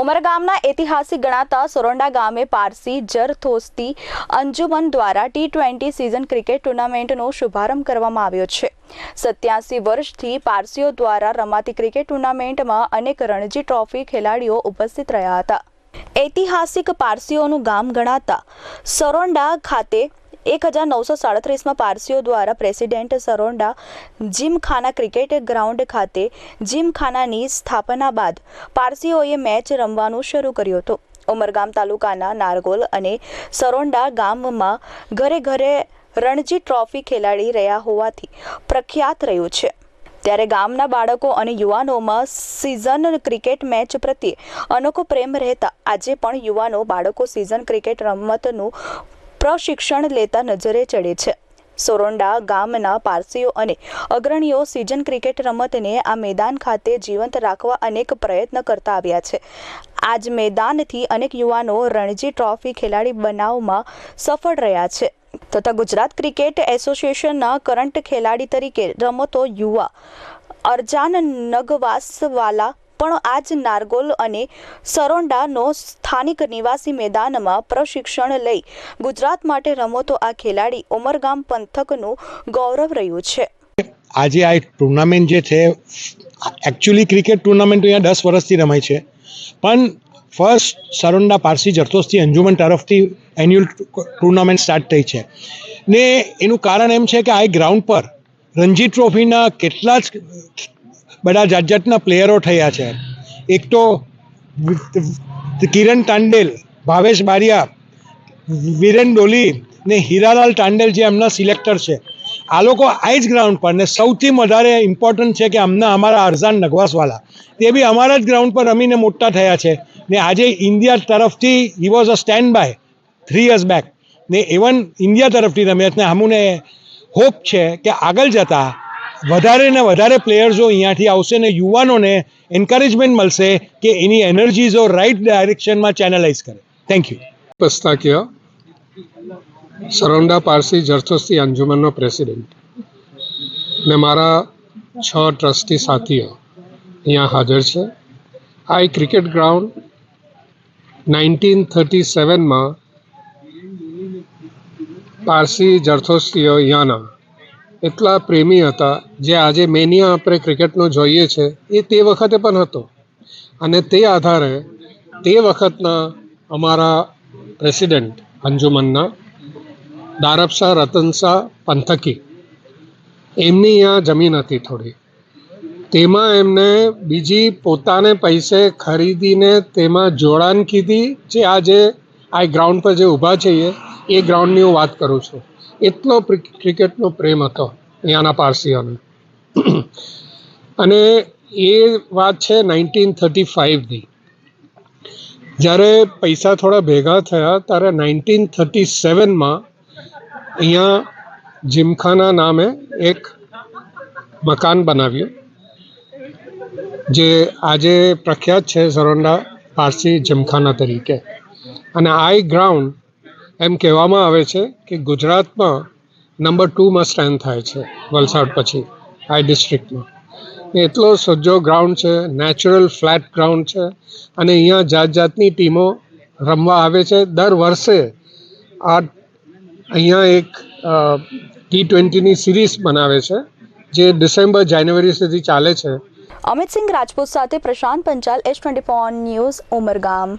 ઉમરગામના ઐતિહાસિક ગણાતા સોરંડા ગામે પારસી જરથોસ્તી અંજુમન દ્વારા ટી ટ્વેન્ટી સિઝન ક્રિકેટ ટુર્નામેન્ટનો શુભારંભ કરવામાં આવ્યો છે. સત્યાસી વર્ષથી પારસીઓ દ્વારા રમાતી ક્રિકેટ ટુર્નામેન્ટમાં અનેક રણજી ટ્રોફી ખેલાડીઓ ઉપસ્થિત રહ્યા હતા. ઐતિહાસિક પારસીઓનું ગામ ગણાતા સરોંડા ખાતે એક હજાર નવસો સાડત્રીસમાં પારસીઓ દ્વારા president Saronda Gymkhana cricket ground ખાતે જીમખાનાની સ્થાપના બાદ પારસીઓએ મેચ રમવાનું શરૂ કર્યું હતું. ઉમરગામ તાલુકાના નારગોલ અને સરોંડા ગામમાં ઘરે ઘરે રણજી ટ્રોફી ખેલાડી રહ્યા હોવાથી પ્રખ્યાત રહ્યું છે. ત્યારે ગામના બાળકો અને યુવાનોમાં સિઝન ક્રિકેટ મેચ પ્રત્યે અનોખો પ્રેમ રહેતા આજે પણ યુવાનો બાળકો સિઝન ક્રિકેટ રમતનું પ્રશિક્ષણ લેતા નજરે ચડે છે. સોરોંડા ગામના પારસીઓ અને અગ્રણીઓ સિઝન ક્રિકેટ રમતને આ મેદાન ખાતે જીવંત રાખવા અનેક પ્રયત્ન કરતા આવ્યા છે. આજ મેદાનથી અનેક યુવાનો રણજી ટ્રોફી ખેલાડી બનાવમાં સફળ રહ્યા છે. તથા ગુજરાત ક્રિકેટ એસોસિએશનના કરંટ ખેલાડી તરીકે રમતો યુવા અરજાન નગવાસવાલા પણ આજ નારગોલ અને સરોંડાનો સ્થાનિક નિવાસી મેદાનમાં પ્રશિક્ષણ લઈ ગુજરાત માટે રમતો આ ખેલાડી ઉમરગામ પંથકનું ગૌરવ રહ્યું છે. આજે આ એક ટુર્નામેન્ટ જે છે એકચ્યુઅલી ક્રિકેટ ટુર્નામેન્ટ અહીંયા દસ વર્ષથી રમાય છે. પણ ફર્સ્ટ સરોંડા પારસી જરતોસ્તી અંજુમન તરફથી એન્યુઅલ ટુર્નામેન્ટ સ્ટાર્ટ થઈ છે. ને એનું કારણ એમ છે કે આ ગ્રાઉન્ડ પર રણજી ટ્રોફીના કેટલા જ બધા જાત જાતના પ્લેયરો થયા છે. એક તો કિરણ તાંડેલ, ભાવેશ બારિયા, વિરેન ડોલી ને હીરાલાલ તાંડેલ જે એમના સિલેક્ટર છે. આ લોકો આ જ ગ્રાઉન્ડ પર ને સૌથી વધારે ઇમ્પોર્ટન્ટ છે કે અમને અમારા અરઝાન નગવાસવાલા. તે બી અમારા જ ગ્રાઉન્ડ પર રમીને મોટા થયા છે. ને આજે ઇન્ડિયા તરફથી he was a stand by three years back ને ઇવન ઇન્ડિયા તરફથી રમ્યા છે. ને અમુને હોપ છે કે આગળ જતાં વધારે ને વધારે પ્લેયર્સો અહીંયાથી આવશે ને યુવાનોને એન્કરેજમેન્ટ મળશે કે એની એનર્જીઝો રાઇટ ડાયરેક્શનમાં ચેનલાઇઝ કરે. થેન્ક યુ પસ્તાકીય સરોંડા પારસી જરથોસ્તી અંજુમનનો પ્રેસિડેન્ટ ને મારા છ ટ્રસ્ટી સાથીઓ અહીંયા હાજર છે. આ એક ક્રિકેટ ગ્રાઉન્ડ નાઇન્ટીન થર્ટી સેવનમાં પારસી જરથોસ્તીઓ અહીંયાના એટલા પ્રેમી હતા. જે આજે મેનિયા આપણે ક્રિકેટનો જોઈએ છે, એ તે વખતે પણ હતો. અને તે આધારે તે વખતના અમારા પ્રેસિડેન્ટ અંજુમનના દારબશાહ રતનશાહ પંથકી, એમની અહીંયા જમીન હતી થોડી. તેમાં એમને બીજી પોતાને પૈસે ખરીદીને તેમાં જોડાણ કીધી. જે આજે આ ગ્રાઉન્ડ પર જે ઊભા છે એ ગ્રાઉન્ડની હું વાત કરું છું. એટલો ક્રિકેટનો પ્રેમ હતો અહીંયાના પારસીઓને. અને એ વાત છે નાઇન્ટીન થર્ટી ફાઇવની. જ્યારે પૈસા થોડા ભેગા થયા ત્યારે નાઇન્ટીન થર્ટી સેવનમાં અહીંયા જીમખાના નામે એક મકાન બનાવ્યું, જે આજે પ્રખ્યાત છે સરોંડા પારસી જીમખાના તરીકે. અને આ ગ્રાઉન્ડ એમ કહેવામાં આવે છે કે ગુજરાતમાં નંબર ટુમાં સ્ટેન્ડ થાય છે વલસાડ પછી, આ ડિસ્ટ્રિક્ટમાં એટલો સજ્જો ગ્રાઉન્ડ છે નેચરલ ફ્લેટ ગ્રાઉન્ડ છે અને અહીંયા જાત જાતની ટીમો રમવા આવે છે. દર વર્ષે આ અહીંયા એક ટી ટ્વેન્ટીની સિરીઝ બનાવે છે, જે ડિસેમ્બર, જાન્યુઆરી સુધી ચાલે છે. અમિત સિંહ રાજપૂત સાથે Prashant Panchal S twenty news Umargam.